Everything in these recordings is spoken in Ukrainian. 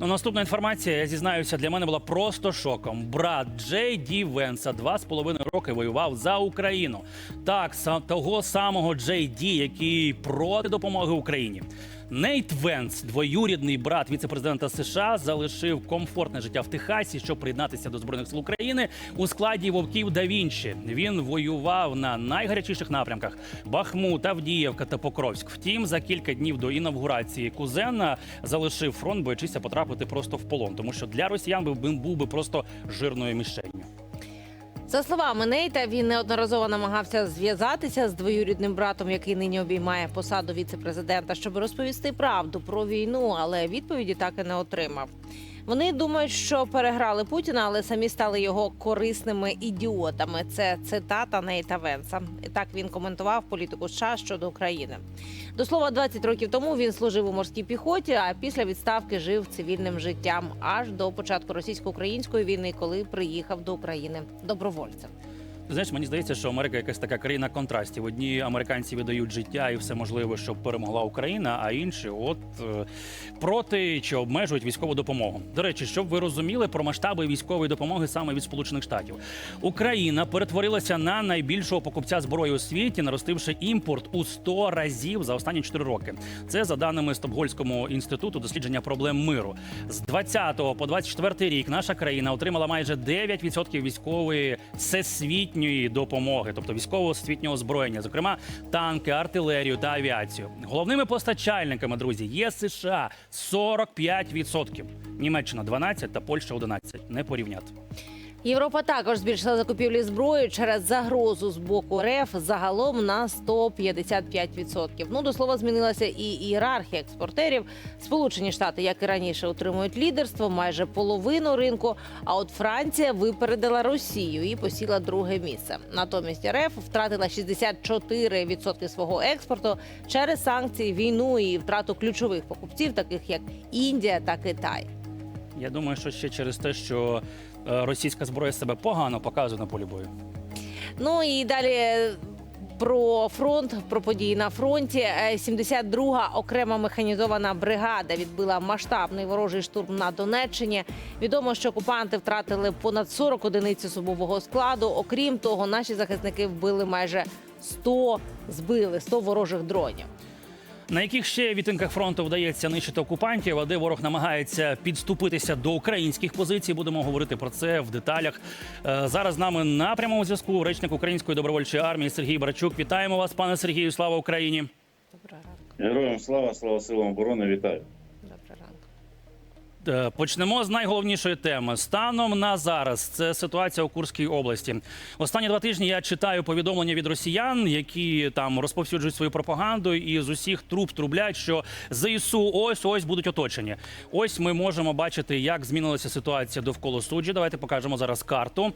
Ну, наступна інформація, я зізнаюся, для мене була просто шоком. Брат Джей Ді Венса два з половиною роки воював за Україну. Так, того самого Джей Ді, який проти допомоги Україні. Нейт Венс, двоюрідний брат віцепрезидента США, залишив комфортне життя в Техасі, щоб приєднатися до збройних сил України у складі вовків да Вінчі. Він воював на найгарячіших напрямках: Бахмут, Авдіївка та Покровськ. Втім, за кілька днів до інавгурації кузена залишив фронт, боячися потрапити просто в полон, тому що для росіян би він був би просто жирною мішенью. За словами Нейта, він неодноразово намагався зв'язатися з двоюрідним братом, який нині обіймає посаду віцепрезидента, щоб розповісти правду про війну, але відповіді так і не отримав. Вони думають, що переграли Путіна, але самі стали його корисними ідіотами. Це цитата Нейта Венса. І так він коментував політику США щодо України. До слова, 20 років тому він служив у морській піхоті, а після відставки жив цивільним життям аж до початку російсько-української війни, коли приїхав до України добровольцем. Знаєш, мені здається, що Америка якась така країна контрастів. Одні американці видають життя і все можливе, щоб перемогла Україна, а інші от е, проти чи обмежують військову допомогу. До речі, щоб ви розуміли про масштаби військової допомоги саме від Сполучених Штатів, Україна перетворилася на найбільшого покупця зброї у світі, наростивши імпорт у 100 разів за останні 4 роки. Це за даними Стокгольському інституту дослідження проблем миру. З 20 по 24 рік наша країна отримала майже 9% військової всесвітньої допомоги, тобто військового освітнього озброєння, зокрема танки, артилерію та авіацію. Головними постачальниками, друзі, є США 45%, Німеччина 12% та Польща 11%. Не порівняти. Європа також збільшила закупівлі зброї через загрозу з боку РФ загалом на 155%. Ну до слова, змінилася і ієрархія експортерів. Сполучені Штати, як і раніше, отримують лідерство майже половину ринку. А от Франція випередила Росію і посіла друге місце. Натомість РФ втратила 64% свого експорту через санкції, війну і втрату ключових покупців, таких як Індія та Китай. Я думаю, що ще через те, що російська зброя себе погано показує на полі бою. Ну і далі про фронт, про події на фронті. Е, 72-га окрема механізована бригада відбила масштабний ворожий штурм на Донеччині. Відомо, що окупанти втратили понад 40 одиниць особового складу. Окрім того, наші захисники вбили майже 100, збили 100 ворожих дронів. На яких ще відтинках фронту вдається нищити окупантів, а де ворог намагається підступитися до українських позицій? Будемо говорити про це в деталях. Е, Зараз з нами на прямому зв'язку речник української добровольчої армії Сергій Барчук. Вітаємо вас, пане Сергію. Слава Україні! Доброго. Героям слава, слава силам оборони, вітаю. Е, Почнемо з найголовнішої теми. Станом на зараз це ситуація у Курській області. Останні два тижні я читаю повідомлення від росіян, які там розповсюджують свою пропаганду, і з усіх труб трублять, що ЗСУ ось ось будуть оточені. Ось ми можемо бачити, як змінилася ситуація довкола суджі. Давайте покажемо зараз карту.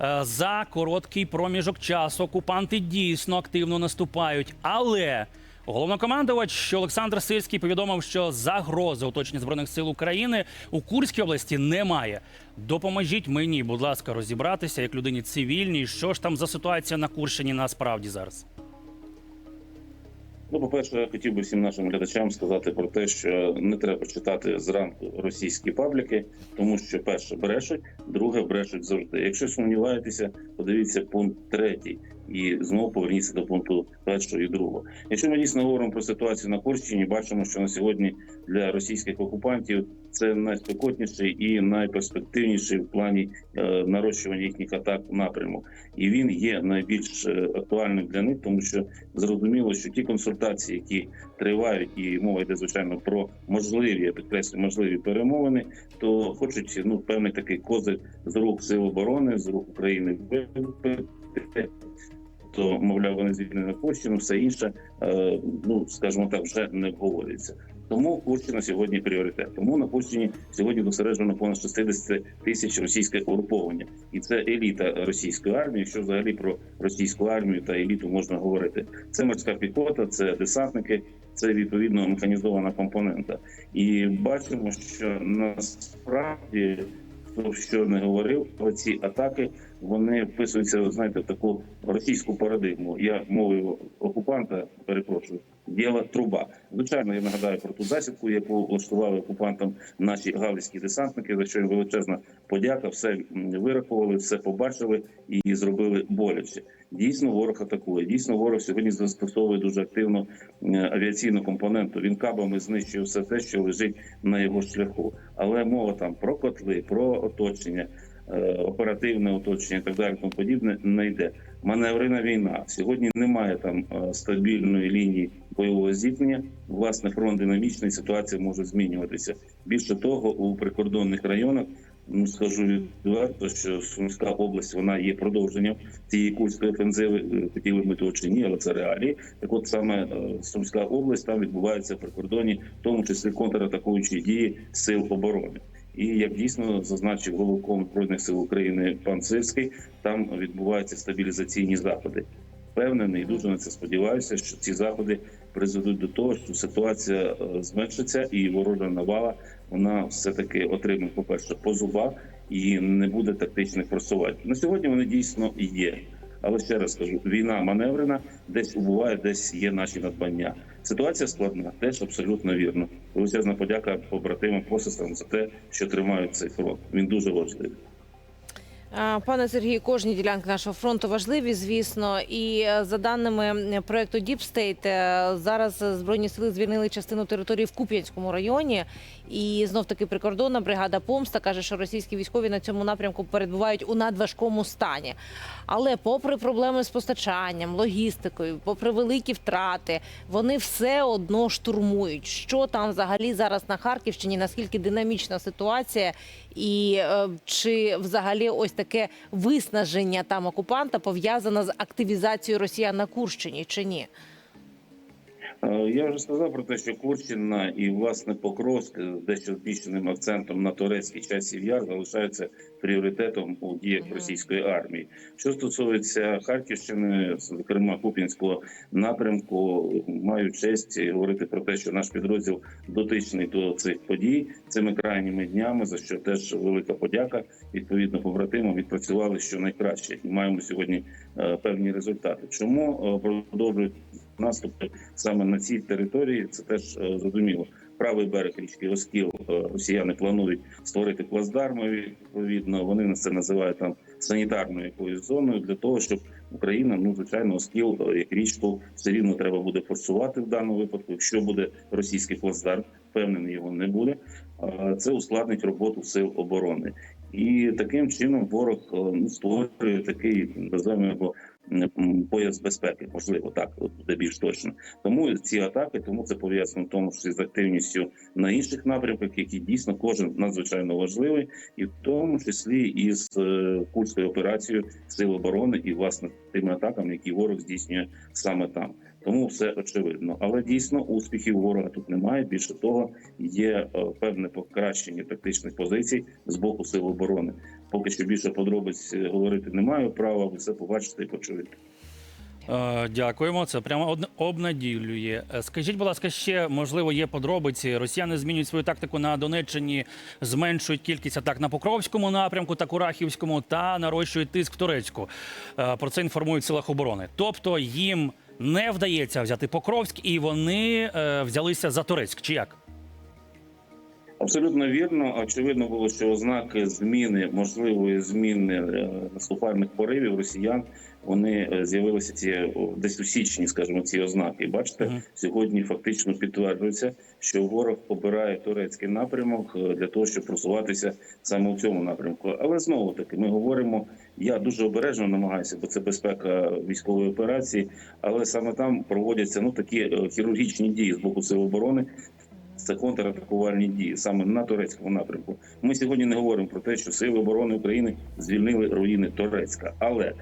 Е, За короткий проміжок часу окупанти дійсно активно наступають, але. Головнокомандувач Олександр Сирський повідомив, що загрози оточення збройних сил України у Курській області немає. Допоможіть мені, будь ласка, розібратися як людині цивільній. Що ж там за ситуація на Курщині насправді зараз? Ну, по-перше, я хотів би всім нашим глядачам сказати про те, що не треба читати зранку російські пабліки, тому що перше брешуть, друге брешуть завжди. Якщо сумніваєтеся, подивіться пункт третій і знову поверніться до пункту першого і другого. Якщо ми дійсно говоримо про ситуацію на Курщині, бачимо, що на сьогодні для російських окупантів це найспекотніший і найперспективніший в плані е, нарощування їхніх атак в напряму, і він є найбільш е, актуальним для них, тому що зрозуміло, що ті консультації, які тривають, і мова йде звичайно про можливі, я підкреслю, можливі перемовини, то хочуть ну певний такий козир з рук сил оборони, з рук України вибити. То, мовляв, вони звільнені на Курщину, все інше, е, ну скажімо так, вже не обговорюється. Тому Курщина сьогодні пріоритет. Тому на Курщині сьогодні зосереджено понад 60 тисяч російське угруповання, і це еліта російської армії. Якщо взагалі про російську армію та еліту можна говорити, це морська піхота, це десантники, це відповідно механізована компонента. І бачимо, що насправді хто що не говорив, ці атаки вони вписуються, знаєте, в таку російську парадигму. Я мовою окупанта перепрошую. Діла труба. Звичайно, я нагадаю про ту засідку, яку влаштували окупантам наші галицькі десантники. За що їм величезна подяка. Все вирахували, все побачили і зробили боляче. Дійсно, ворог атакує. Дійсно, ворог сьогодні застосовує дуже активно е, авіаційну компоненту. Він кабами знищує все те, що лежить на його шляху. Але мова там про котли, про оточення, оперативне оточення і так далі, тому подібне не йде. Маневрина війна сьогодні немає там е, стабільної лінії бойового зіткнення. Власне, фронт динамічний, ситуація може змінюватися. Більше того, у прикордонних районах. Ну, скажу відверто, що Сумська область вона є продовженням цієї курської офензиви. Е, Хотіли ми того чи ні, але це реалії. Так, от саме е, Сумська область там відбувається при кордоні, в тому числі контратакуючі дії сил оборони. І як дійсно зазначив головком збройних сил України пан Сирський, там відбуваються стабілізаційні заходи. Впевнений, дуже на це сподіваюся, що ці заходи призведуть до того, що ситуація е, зменшиться, і ворожа навала вона все таки отримає, по перше, по зубах і не буде тактичних просувань. На сьогодні вони дійсно є. Але ще раз кажу, війна маневрена, десь убуває, десь є наші надбання. Ситуація складна, теж абсолютно вірно. Величезна подяка побратимам посестрам за те, що тримають цей фронт. Він дуже важливий. Пане Сергію, кожні ділянки нашого фронту важливі, звісно. І е, за даними проекту Deep State, е, зараз е, збройні сили звільнили частину території в Куп'янському районі. І знов таки прикордонна бригада Помста каже, що російські військові на цьому напрямку перебувають у надважкому стані. Але, попри проблеми з постачанням, логістикою, попри великі втрати, вони все одно штурмують. Що там взагалі зараз на Харківщині? Наскільки динамічна ситуація, і е, чи взагалі ось таке виснаження там окупанта пов'язане з активізацією Росіян на Курщині, чи ні? Е, Я вже сказав про те, що Курщина і власне Покровськ з дещо збільшеним акцентом на турецький часів яр залишаються пріоритетом у діях російської армії. Що стосується Харківщини, зокрема Куп'янського напрямку, маю честь говорити про те, що наш підрозділ дотичний до цих подій цими крайніми днями, за що теж велика подяка. Відповідно, побратимам відпрацювали що найкраще, і маємо сьогодні е, певні результати. Чому е, продовжують наступи саме на цій території? Це теж е, зрозуміло. Правий берег річки Оскіл е, росіяни планують створити плацдарми. Відповідно, вони на це називають там санітарною якоюсь зоною для того, щоб Україна, ну звичайно, Оскіл е, як річку все рівно треба буде форсувати в даному випадку. Якщо буде російський плацдарм, впевнений його не буде. Це ускладнить роботу сил оборони. І таким чином ворог ну, створює такий називаємо його пояс безпеки, можливо, так буде більш точно. Тому ці атаки, тому це пов'язано в тому числі з активністю на інших напрямках, які дійсно кожен надзвичайно важливий, і в тому числі і з е, курською операцією сил оборони і власне тими атаками, які ворог здійснює саме там. Тому все очевидно, але дійсно успіхів ворога тут немає. Більше того, є е, певне покращення тактичних позицій з боку сил оборони. Поки що більше подробиць е, говорити не маю права. Ви все побачите і почуєте. Е, Дякуємо. Це прямо обнаділює. Е, Скажіть, будь ласка, ще можливо є подробиці. Росіяни змінюють свою тактику на Донеччині, зменшують кількість атак на Покровському напрямку та Курахівському та нарощують тиск в Турецьку. Про це інформують силах оборони. Тобто їм не вдається взяти Покровськ, і вони взялися за Турецьк. Чи як? Абсолютно вірно. Очевидно було, що ознаки зміни можливої зміни е, наступальних поривів росіян вони е, з'явилися ці десь у січні, скажімо, ці ознаки. І бачите, сьогодні фактично підтверджується, що ворог обирає турецький напрямок е, для того, щоб просуватися саме у цьому напрямку. Але знову таки ми говоримо. Я дуже обережно намагаюся, бо це безпека військової операції. Але саме там проводяться ну такі е, хірургічні дії з боку сил оборони. Це контратакувальні дії саме на турецькому напрямку. Ми сьогодні не говоримо про те, що сили оборони України звільнили руїни Турецька, але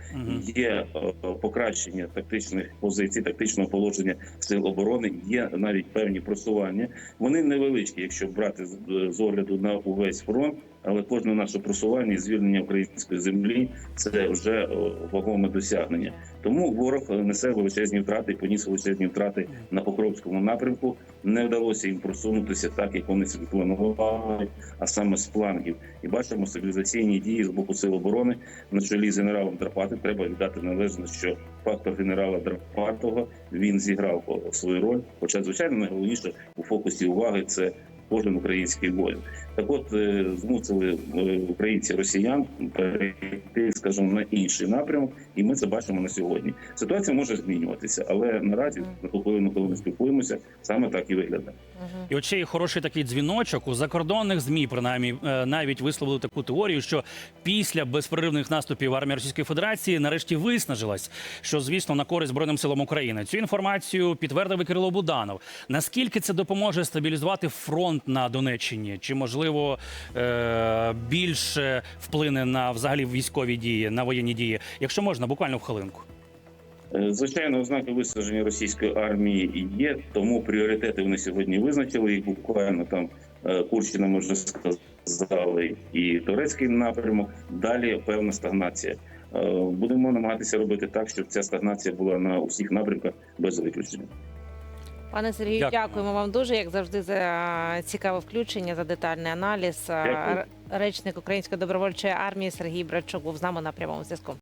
є е, покращення тактичних позицій, тактичного положення сил оборони. Є навіть певні просування. Вони невеличкі, якщо брати з- з огляду на увесь фронт. Але кожне наше просування і звільнення української землі це вже е, вагоме досягнення. Тому ворог е, несе величезні втрати, поніс величезні втрати на Покровському напрямку. Не вдалося їм просунутися так, як вони собі планували, а саме з флангів. І бачимо стабілізаційні дії з боку сил оборони на чолі з генералом Драпати. Треба віддати належне, що фактор генерала Драпатого він зіграв о, свою роль. Хоча, звичайно, найголовніше у фокусі уваги це кожен український воїн. Так, от е, змусили е, українці росіян перейти, скажімо, на інший напрямок, і ми це бачимо на сьогодні. Ситуація може змінюватися, але наразі на ту хвилину, коли ми спілкуємося, саме так і виглядає. І от ще хороший такий дзвіночок у закордонних змі, принаймні е, навіть висловили таку теорію, що після безперервних наступів армія Російської Федерації нарешті виснажилась, що звісно на користь збройним силам України. Цю інформацію підтвердив і Кирило Буданов. Наскільки це допоможе стабілізувати фронт на Донеччині? Чи можливо е- більше вплине на взагалі військові дії, на воєнні дії? Якщо можна, буквально в хвилинку. Е, Звичайно, ознаки виснаження російської армії є, тому пріоритети вони сьогодні визначили. Їх буквально там е, Курщина, ми вже сказали, і турецький напрямок. Далі певна стагнація. Будемо намагатися робити так, щоб ця стагнація була на усіх напрямках без виключення. Пане Сергію, дякуємо. дякуємо вам дуже, як завжди, за цікаве включення, за детальний аналіз. Дякую. Речник Української добровольчої армії Сергій Братчук був з нами на прямому зв'язку.